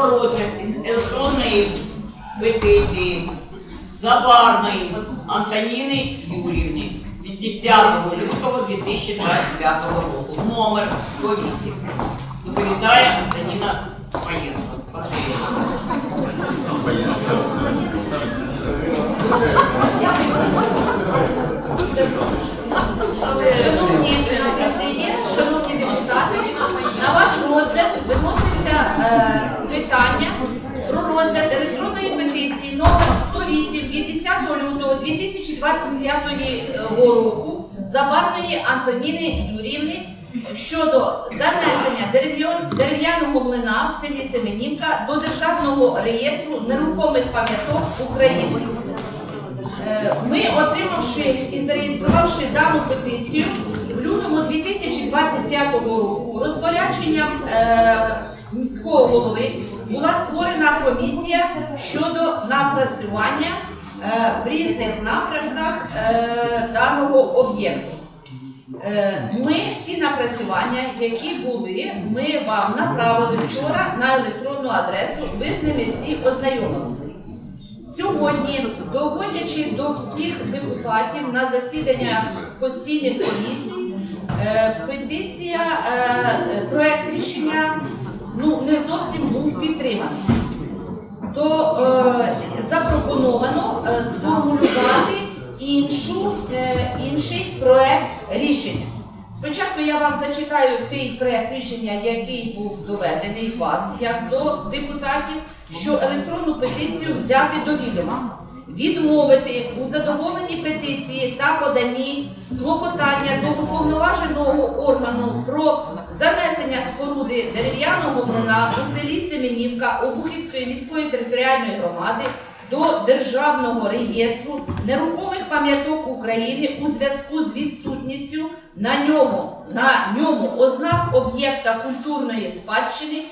про розгляд електронної петиції Забарної Антоніни Юрівни від 10 лютого 2025 року. Номер 108. Доповідає Антоніна Паєнко. Шановні президії, шановні депутати, на ваш розгляд виноситься е, питання про розгляд електронної петиції номер 108 від 10 лютого 2025 року Забарної Антоніни Юрівни щодо занесення дерев'яного млина в селі Семенівка до Державного реєстру нерухомих пам'яток України. Е, Ми, отримавши і зареєструвавши дану петицію в лютому 2025 року, розпорядженням е, міського голови була створена комісія щодо напрацювання е, в різних напрямках е, даного об'єкту. Е, Ми всі напрацювання, які були, ми вам направили вчора на електронну адресу. Ви з ними всі ознайомилися. Сьогодні, доводячи до всіх депутатів на засідання постійних комісій, петиція, проект рішення ну, не зовсім був підтриманий. То е, запропоновано е, сформулювати іншу, е, інший проект рішення. Спочатку я вам зачитаю той проект рішення, який був доведений вас, як до депутатів, що електронну петицію взяти до відома, відмовити у задоволенні петиції та поданні клопотання до уповноваженого органу про занесення споруди дерев'яного млина у селі Семенівка Обухівської міської територіальної громади до Державного реєстру нерухомих пам'яток України у зв'язку з відсутністю на ньому, на ньому ознак об'єкта культурної спадщини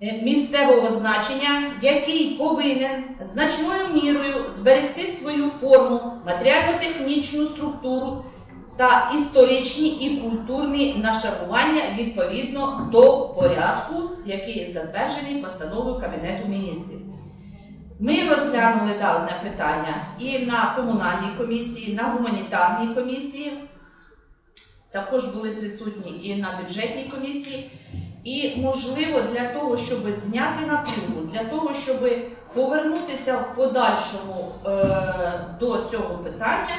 місцевого значення, який повинен значною мірою зберегти свою форму, матеріально-технічну структуру та історичні і культурні нашарування відповідно до порядку, який затверджений постановою Кабінету міністрів. Ми розглянули дане питання і на комунальній комісії, на гуманітарній комісії. Також були присутні і на бюджетній комісії. І можливо для того, щоб зняти напругу, для того, щоб повернутися в подальшому е, до цього питання,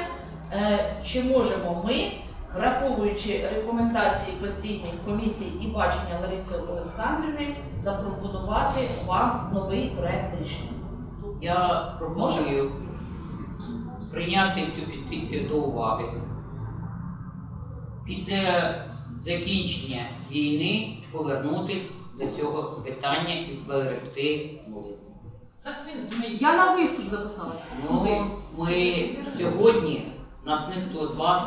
е, чи можемо ми, враховуючи рекомендації постійних комісій і бачення Лариси Олександрівни, запропонувати вам новий проект рішення. Я пропоную прийняти цю петицію до уваги. Після закінчення війни повернутися до цього питання і зберегти молитву. Я на виступ записалася. Ну, ми сьогодні, нас ніхто з вас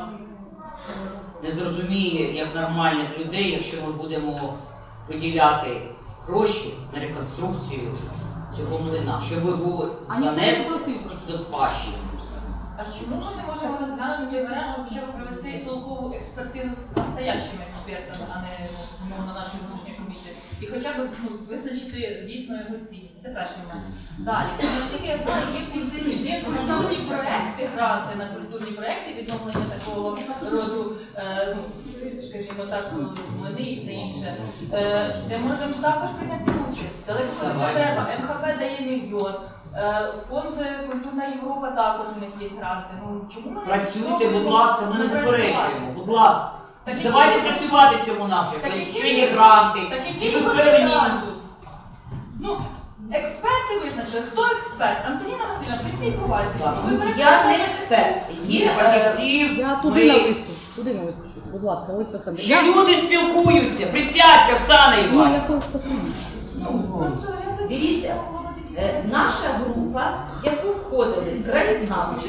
не зрозуміє як нормальних людей, якщо ми будемо виділяти гроші на реконструкцію цього млина, щоб ви були А ніхто не А чому ми не можемо розглянути варіант, щоб провести толкову експертизу з настоящими експертами, а не ну, на нашій внутрішній комісії? І хоча б ну, визначити дійсно його цінність. Це перший момент. Далі, наскільки я знаю, є пісні, є культурні проекти, гранти на культурні проекти, відновлення такого роду, е, ну, скажімо так, ну, млини і все інше. Е, де можемо також прийняти участь. Далеко не Давай. треба. МХП дає мільйон. Е, Фонд Культурна Європа також у них є гранти. Ну чому ми не Працюйте, будь ласка, ми не заперечуємо. Будь ласка. Так які- Давайте працювати в цьому напрямку. Так Якщо є гранти, Так і який ви певні. статус? Ну, експерти визначили. Хто експерт? Антоніна Васильівна, при всій повазі. Ви Я не експерт. Є е, фахівців, Я туди на ми... виступ. Туди на виступ. Будь ласка, Олексій Ще люди спілкуються. Присядьте, Оксана Ну, я Іванівна. хочу послухати. Просто Дивіться, Наша група, в яку входили краєзнавці,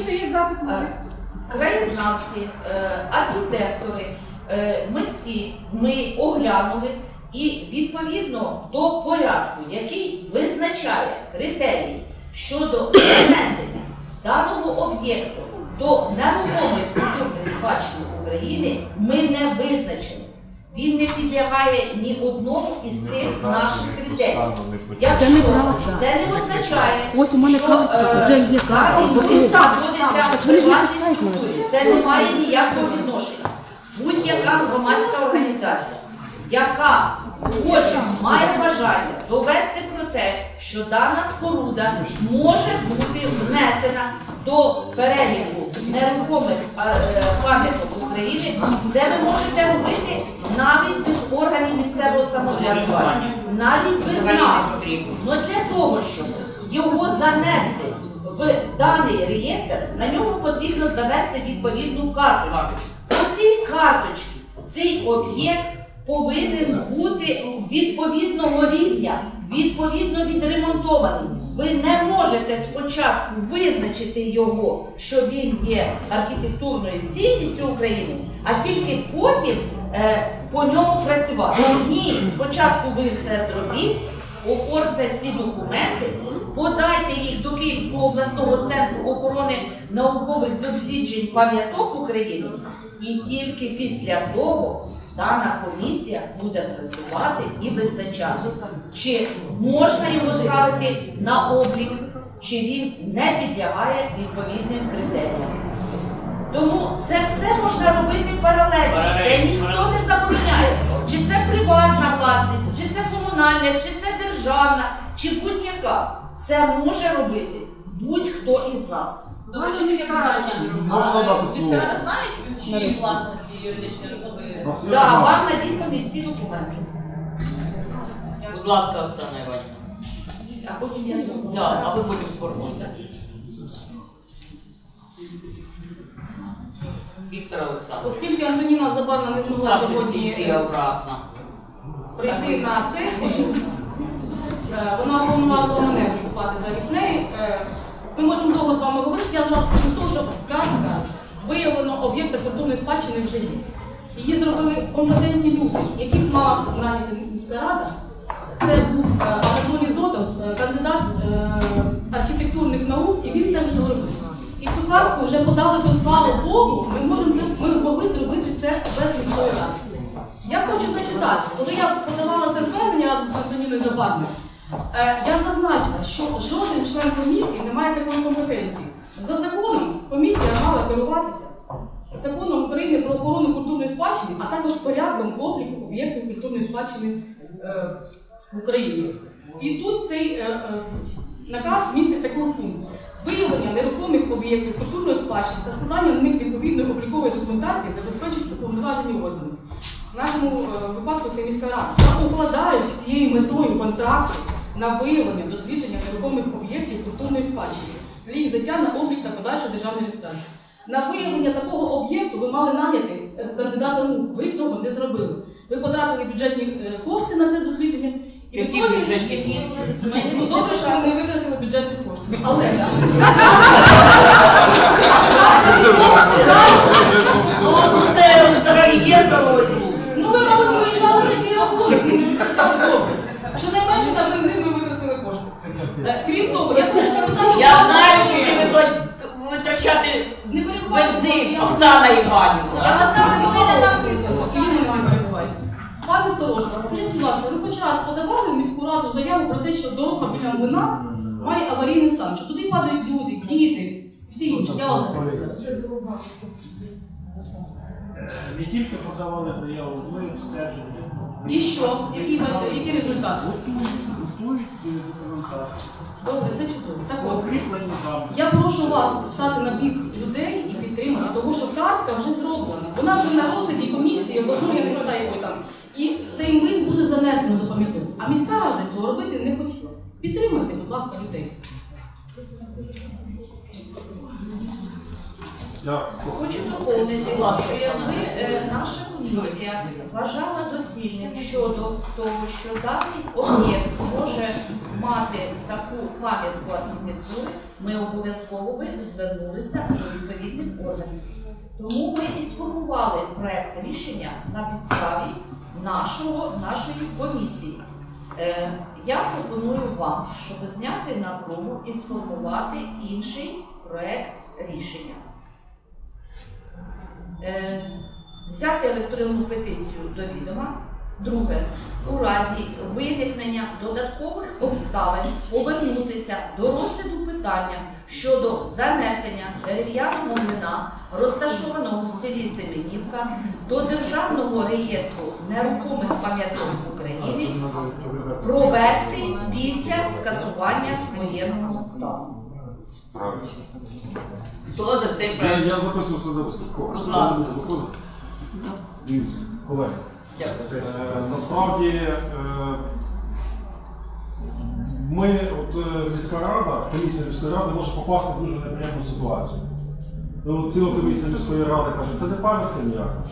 Е, краєзнавці, е, архітектори, е, митці, ми оглянули і відповідно до порядку, який визначає критерії щодо занесення даного об'єкту до нерухомої культурної спадщини України, ми не визначили. Він не підлягає ні одному із цих наших критеріїв. Це Якщо це не означає, Ось у мене що карточка, вже є карта, даний готова. знаходиться в приватній структурі. Це не має ніякого відношення. Будь-яка громадська організація, яка хоче, має бажання довести про те, що дана споруда може бути внесена до переліку нерухомих е, пам'яток України, це ви можете робити навіть без органів місцевого самоврядування, навіть без нас. потрібно. Ну для того, щоб його занести в даний реєстр, на нього потрібно завести відповідну карточку. По цій карточці цей об'єкт повинен бути відповідного рівня, відповідно відремонтований. Ви не можете спочатку визначити його, що він є архітектурною цінністю України, а тільки потім е, по ньому працювати. Ні, спочатку ви все зробіть, оформте всі документи, подайте їх до Київського обласного центру охорони наукових досліджень пам'яток України, і тільки після того дана комісія буде працювати і визначати, чи можна його ставити на облік, чи він не підлягає відповідним критеріям. Тому це все можна робити паралельно. Це ніхто не забороняє. Чи це приватна власність, чи це комунальна, чи це державна, чи будь-яка. Це може робити будь-хто із нас. Можна дати слово? Міська знають, в власності юридичної особи? Так, одна. вам надіслані всі документи. Будь ласка, Оксана Іванівна. А потім я знову. Да, а ви потім сформуйте. Віктор Олександрович. Оскільки Антоніна Забарна не змогла Ставте сьогодні стільці обратно. прийти на сесію, е, вона уповноважила мене виступати замість неї. Е, Ми можемо довго з вами говорити. Я з вас почну того, що картка виявлено об'єкта культурної спадщини вже є. Її зробили компетентні люди, яких мала наняти міська рада. Це був е, Анатолій Зотов, е, кандидат е, архітектурних наук, і він це вже зробив. І цю картку вже подали до слава Богу. Ми можемо це ми змогли зробити це без міської ради. Я хочу зачитати, коли я подавала це звернення з Антоніною Забарною, я зазначила, що жоден член комісії не має такої компетенції. За законом комісія мала керуватися законом України про охорону культурної спадщини, а також порядком обліку об'єктів культурної спадщини е, в Україні. І тут цей е, е, наказ містить такий пункт. Виявлення нерухомих об'єктів культурної спадщини та складання на них відповідної облікової документації забезпечують уповноважені органи. В нашому е, випадку це міська рада. Я укладаю з цією метою контракти на виявлення дослідження нерухомих об'єктів культурної спадщини для їх взяття на облік та подальшу державну реєстрацію. На виявлення такого об'єкту ви мали наняти е, кандидата наук. Ви цього не зробили. Ви потратили бюджетні е, кошти на це дослідження. І Які бюджетні кошти? Ну добре, що ви не витратили бюджетних коштів. Але Ну, це взагалі є глузд. ну ви, мабуть, виїжджали на свій рахунок, ну. Щонайменше на бензин ви витратили кошти. Е, Крім того, я хочу запитати. Я знаю, що ви витрачати бензин, Оксана Іванівна. Я заставлю мене на висновок, і ви мене не перебуваєте. Пане Сторожко, скажіть, будь ласка, ви хоч раз подавали в міську раду заяву про те, що дорога біля млина має аварійний стан, що туди падають люди, діти, всі інші. Я вас запитую. Е, Не тільки подавали заяву, ми обстежили. І що? Які, які результати? Готують е, документацію. Добре, це чудово. Так от, Я прошу вас стати на бік людей і підтримати, тому що картка вже зроблена. Вона вже на розгляді комісії, обласної, я не пам'ятаю якої там. І цей млин буде занесено до пам'яток. А міська рада цього робити не хотіла. Підтримайте, будь ласка, людей. Хочу доповнити, вас, що якби е, наша комісія вважала доцільним щодо того, що даний об'єкт може мати таку пам'ятку архітектури, ми обов'язково би звернулися до відповідних органів. Тому ми і сформували проект рішення на підставі нашого, нашої комісії. Е, Я пропоную вам, щоб зняти напругу і сформувати інший проект рішення. Е, взяти електронну петицію до відома. Друге, у разі виникнення додаткових обставин повернутися до розгляду питання щодо занесення дерев'яного млина, розташованого в селі Семенівка, до Державного реєстру нерухомих пам'яток України провести після скасування воєнного стану. Хто за цей Я, проект? я записував це до виступу. Будь ласка. Дивіться, колеги. Дякую. Е, Насправді е, ми, от е, міська рада, комісія міської ради може попасти в дуже неприємну ситуацію. Ну, ціла комісія міської ради каже, це не пам'ятка ніяка.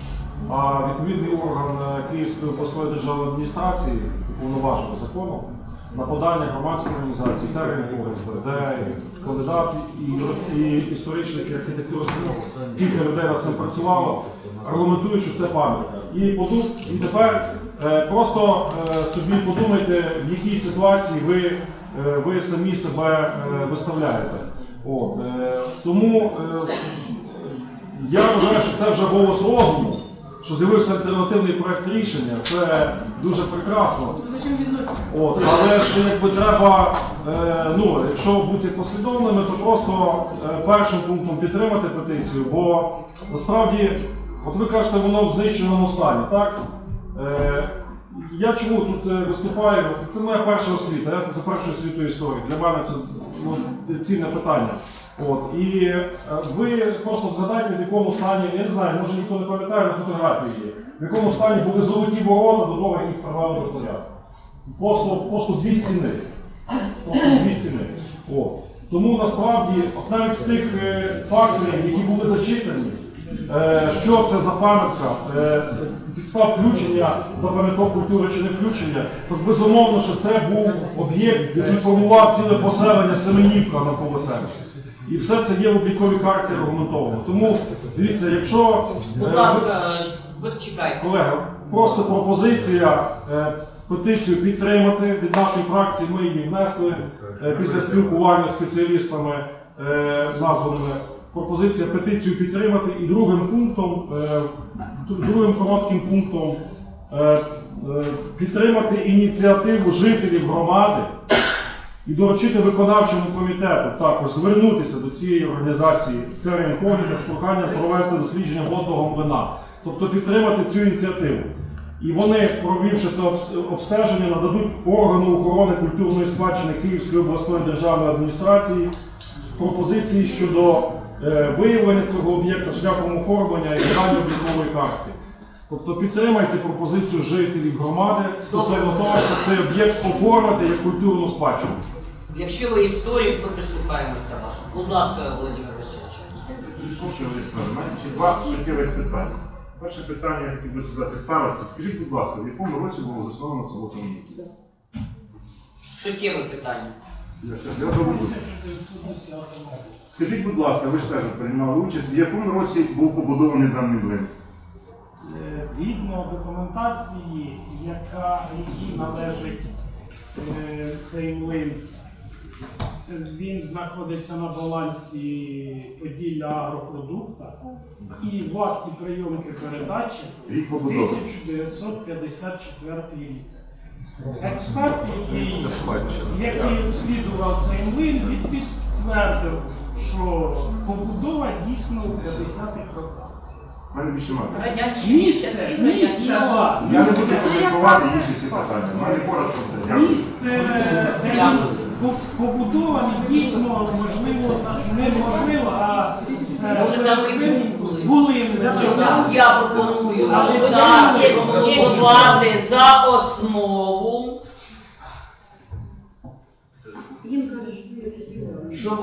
А відповідний орган е, Київської обласної державної адміністрації, уповноважений законом, на подання громадської організації, термін ОСБ, де кандидат і, і історичник, і архітектурних наук, кілька людей над цим працювало, аргументують, що це пам'ятка. І, поду- і тепер е, просто е, собі подумайте, в якій ситуації ви, е, ви самі себе е, виставляєте. От, е, тому е, я вважаю, що це вже голос розуму, що з'явився альтернативний проект рішення. Це дуже прекрасно. От, але ж якби треба, е, ну, якщо бути послідовними, то просто е, першим пунктом підтримати петицію, бо насправді, от ви кажете, воно в знищеному стані, так? Е, я чому тут е, виступаю? Це моя перша освіта, я за першу освіту історії. Для мене це ну, цінне питання. От, і е, ви просто згадайте, в якому стані, я не знаю, може ніхто не пам'ятає, на фотографії є, в якому стані були золоті ворота до того, як їх привели до порядку. Просто, просто дві стіни. Просто дві стіни. О. Тому насправді, от навіть з тих е, факторів, які були зачитані, е, що це за пам'ятка, е, підстав включення до пам'яток культури чи не включення, то безумовно, що це був об'єкт, який формував ціле поселення Семенівка навколо себе. І все це є в обліковій карті аргументовано. Тому дивіться, якщо Будь е, ласка, ви чекайте. Колеги, просто пропозиція е, петицію підтримати від нашої фракції. Ми її внесли е, після спілкування з спеціалістами е, названими. Пропозиція петицію підтримати і другим пунктом, е, другим коротким пунктом е, е, підтримати ініціативу жителів громади і доручити виконавчому комітету також звернутися до цієї організації Терен Когляда з проханням провести дослідження водного млина, тобто підтримати цю ініціативу. І вони, провівши це обстеження, нададуть органу охорони культурної спадщини Київської обласної державної адміністрації пропозиції щодо е, виявлення цього об'єкта шляхом оформлення і видання облікової карти. Тобто підтримайте пропозицію жителів громади стосовно того, що цей об'єкт оформити як культурну спадщину. Якщо ви історик, то прислухаємось до вас. Будь ласка, Володимир Васильович. Слушаю, Олександр, у мене ще два суттєвих питання. Перше питання, я хотів би задати старості. Скажіть, будь ласка, в якому році було засновано село Семенівка? Суттєве питання. Я щас я доведу. Скажіть, будь ласка, ви ж теж приймали участь, в якому році був побудований даний млин? Е, Згідно документації, яка якій належить е, цей млин, він знаходиться на балансі Поділля агропродукта і в акті прийомки передачі 1954 рік. Експерт, який, який обслідував цей млин, він підтвердив, що побудова дійсно у 50-х роках. У мене більше мати. Радянські Місце, місце, Я не місце. буду коментувати інші ці питання. У мене коротко все. Місце, де він по- дійсно, можливо, неможливо, а е, Може, там і цим були. Тому я пропоную Але зараз є- є- за основу, щоб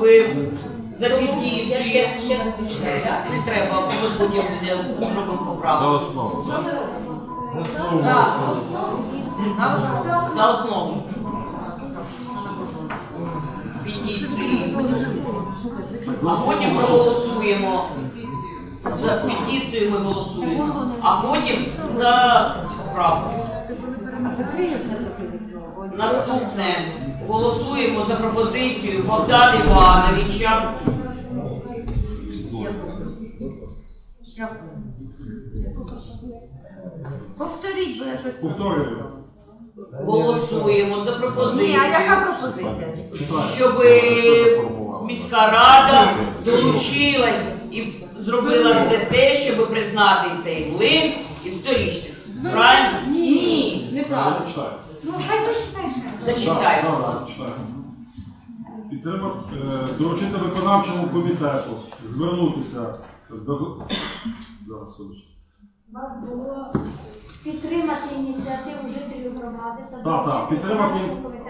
за Я петицію. ще, ще раз починаю, так? Не треба, ми потім зробимо поправку. За основу. За За основу. А потім проголосуємо. За петицію ми голосуємо, а потім за поправку. Наступне. Голосуємо за пропозицію Богдана Івановича Повторіть, бо я щось. Повторюю. Голосуємо за Ні, пропозицію. а яка пропозиція? Щоб міська рада долучилась і зробила все те, щоб признати цей млин історичним. Правильно? Ні. Читаю. Ну, хай зачитаєш. Зачитай. Так, е, доручити виконавчому комітету звернутися до... Зараз, секундочку. Вас було підтримати ініціативу жителів громади та Так, так, підтримати,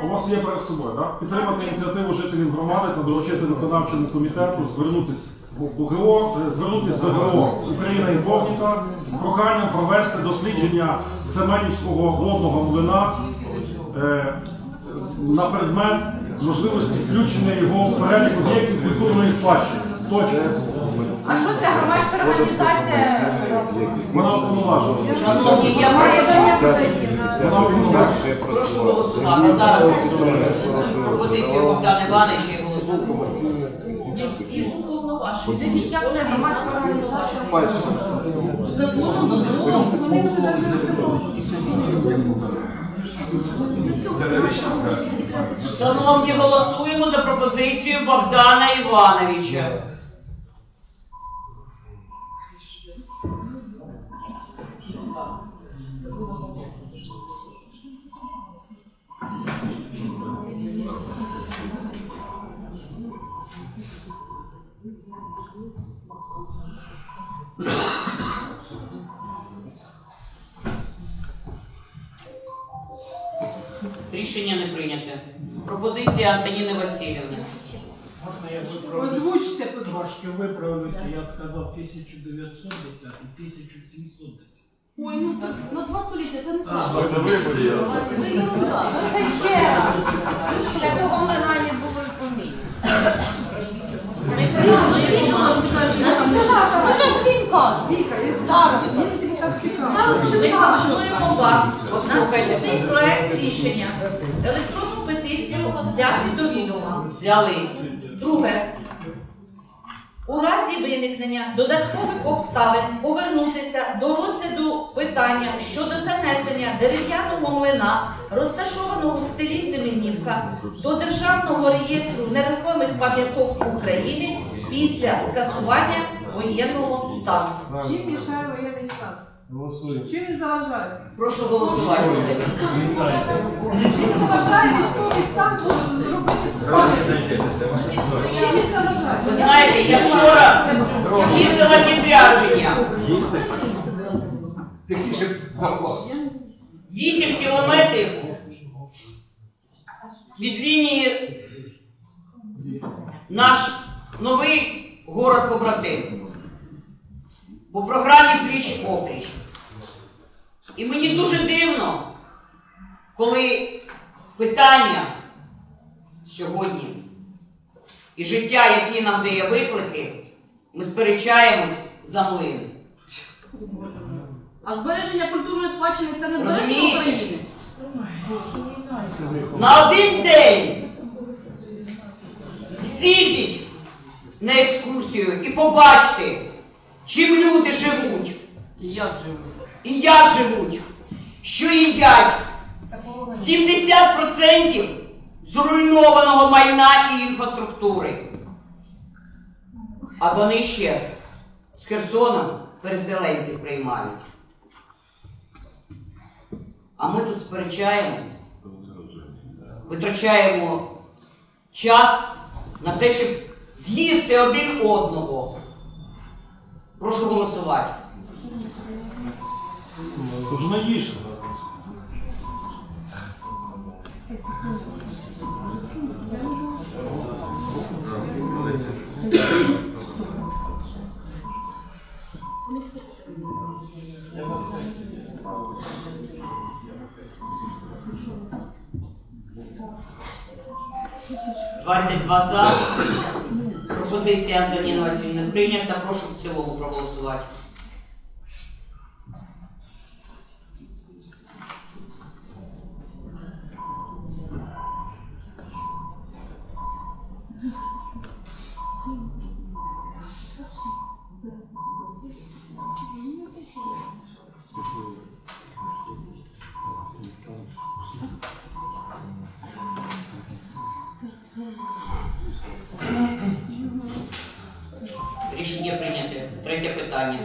у вас є перед собою, так? Підтримати ініціативу жителів громади та доручити виконавчому комітету звернутися до ГО, е, звернутися до ГО Україна і Богніка з проханням провести дослідження Семенівського водного млина е, на предмет можливості включення його в перелік об'єктів культурної спадщини. Точно. А що це громадська організація? Вона уповноважена. Шановні, я Вона уповноважена. прошу голосувати. Зараз пропозицію Богдана Івановича і голосуємо. Не всі уповноважені. Як це громадська організація. Законом дозволом. Вони вже Шановні, голосуємо за пропозицію Богдана Івановича. Рішення не прийняте. Пропозиція Антоніни Васильівни. Можна я виправлюсь? Озвучте, будь ласка. Трошки виправлюся, я сказав 1910 і 1710. Ой, ну так, на два століття це не А, страшно. це виборі. Це ерунда. Це ще раз. Ще того млина не було поміг. Віка, він зараз. Він тобі так цікаво. Ми пропонуємо вам наступний проект рішення. Електронну петицію взяти до відома. Взяли. Друге. У разі виникнення додаткових обставин повернутися до розгляду питання щодо занесення дерев'яного млина, розташованого в селі Семенівка, до Державного реєстру нерухомих пам'яток України після скасування воєнного стану. Чим мішає воєнний стан? Голосуємо. Чим він заважає? Прошу голосувати. Чим заважає військовий стан зробити? Чим заважає? Ви знаєте, я вчора їздила відрядження. 8 кілометрів від лінії наш новий город побратим. По програмі пліч опліч. І мені дуже дивно, коли питання сьогодні і життя, які нам дає виклики, ми сперечаємось за млин. А збереження культурної спадщини це не збереження України. На один день з'їздіть на екскурсію і побачте, чим люди живуть. І як живуть. І як живуть. Що їдять. 70% зруйнованого майна і інфраструктури. А вони ще з Херсоном переселенців приймають. А ми тут сперечаємось, витрачаємо час на те, щоб з'їсти один одного. Прошу голосувати. Тож наїжте. Двадцять два за. Пропозиція Антоніна Васильівна прийнята. Прошу в цілому проголосувати. Питання.